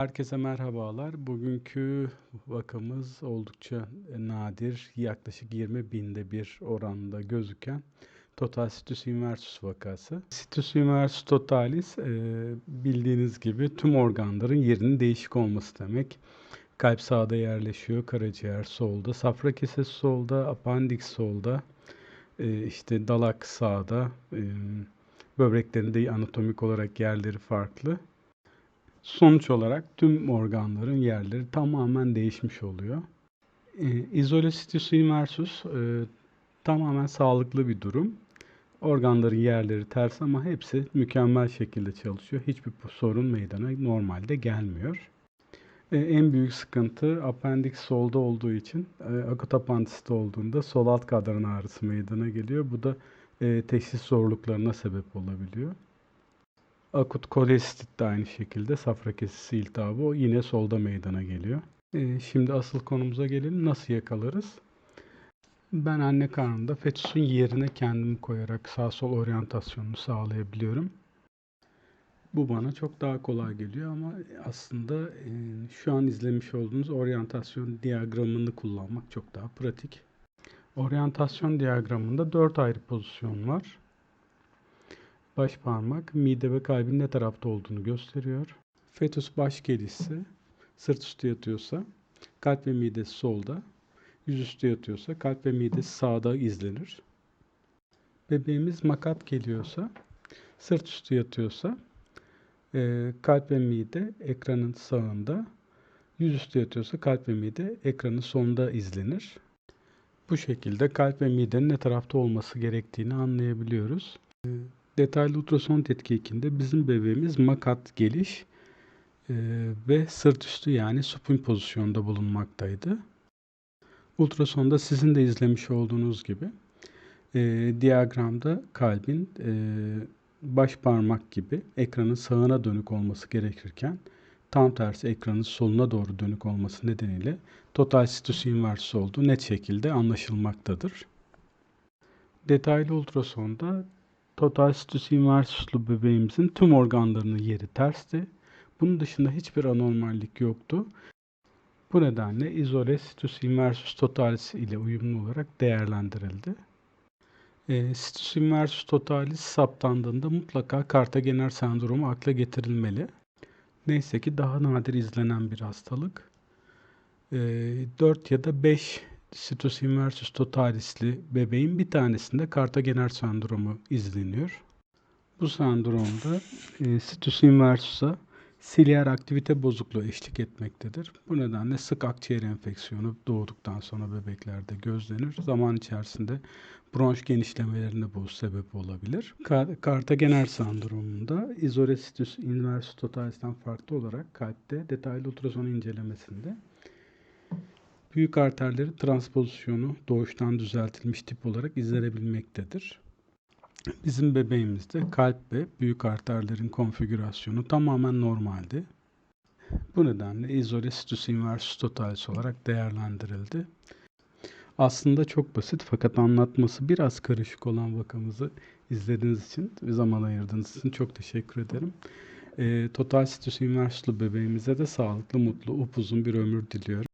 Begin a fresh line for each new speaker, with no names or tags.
Herkese merhabalar. Bugünkü vakamız oldukça nadir, yaklaşık 20 binde bir oranında gözüken total situs inversus vakası. Situs inversus totalis e, bildiğiniz gibi tüm organların yerinin değişik olması demek. Kalp sağda yerleşiyor, karaciğer solda, safra kesesi solda, apandiks solda, e, işte dalak sağda, e, böbreklerin de anatomik olarak yerleri farklı. Sonuç olarak tüm organların yerleri tamamen değişmiş oluyor. E, izole situs inversus e, tamamen sağlıklı bir durum. Organların yerleri ters ama hepsi mükemmel şekilde çalışıyor. Hiçbir sorun meydana normalde gelmiyor. E, en büyük sıkıntı apendik solda olduğu için e, akut apandisit olduğunda sol alt kadran ağrısı meydana geliyor. Bu da e, teşhis zorluklarına sebep olabiliyor. Akut kolestit de aynı şekilde safra kesesi iltihabı o yine solda meydana geliyor. E, şimdi asıl konumuza gelelim. Nasıl yakalarız? Ben anne karnında fetüsün yerine kendimi koyarak sağ sol oryantasyonunu sağlayabiliyorum. Bu bana çok daha kolay geliyor ama aslında e, şu an izlemiş olduğunuz oryantasyon diyagramını kullanmak çok daha pratik. Oryantasyon diyagramında dört ayrı pozisyon var. Baş parmak mide ve kalbin ne tarafta olduğunu gösteriyor. Fetüs baş gelişse, sırt üstü yatıyorsa, kalp ve midesi solda, yüzüstü yatıyorsa kalp ve midesi sağda izlenir. Bebeğimiz makat geliyorsa, sırt üstü yatıyorsa e, kalp ve mide ekranın sağında, yüzüstü yatıyorsa kalp ve mide ekranın sonunda izlenir. Bu şekilde kalp ve midenin ne tarafta olması gerektiğini anlayabiliyoruz. Detaylı ultrason tetkikinde bizim bebeğimiz makat geliş e, ve sırt üstü yani supin pozisyonda bulunmaktaydı. Ultrasonda sizin de izlemiş olduğunuz gibi e, diyagramda kalbin e, baş parmak gibi ekranın sağına dönük olması gerekirken tam tersi ekranın soluna doğru dönük olması nedeniyle total situs inversus olduğu net şekilde anlaşılmaktadır. Detaylı ultrasonda total situs inversuslu bebeğimizin tüm organlarının yeri tersti. Bunun dışında hiçbir anormallik yoktu. Bu nedenle izole situs inversus totalis ile uyumlu olarak değerlendirildi. E, situs inversus totalis saptandığında mutlaka Kartagener sendromu akla getirilmeli. Neyse ki daha nadir izlenen bir hastalık. E, 4 ya da 5 situs inversus totalisli bebeğin bir tanesinde Kartagener sendromu izleniyor. Bu sendromda e, situs inversus'a silyer aktivite bozukluğu eşlik etmektedir. Bu nedenle sık akciğer enfeksiyonu doğduktan sonra bebeklerde gözlenir. Zaman içerisinde bronş genişlemelerine bu sebep olabilir. Kartagener sendromunda izolesitus inversus totalis'ten farklı olarak kalpte detaylı ultrason incelemesinde büyük arterleri transpozisyonu doğuştan düzeltilmiş tip olarak izlenebilmektedir. Bizim bebeğimizde kalp ve büyük arterlerin konfigürasyonu tamamen normaldi. Bu nedenle izole situs inversus totalis olarak değerlendirildi. Aslında çok basit fakat anlatması biraz karışık olan vakamızı izlediğiniz için ve zaman ayırdığınız için çok teşekkür ederim. E, total situs inversuslu bebeğimize de sağlıklı, mutlu, upuzun bir ömür diliyorum.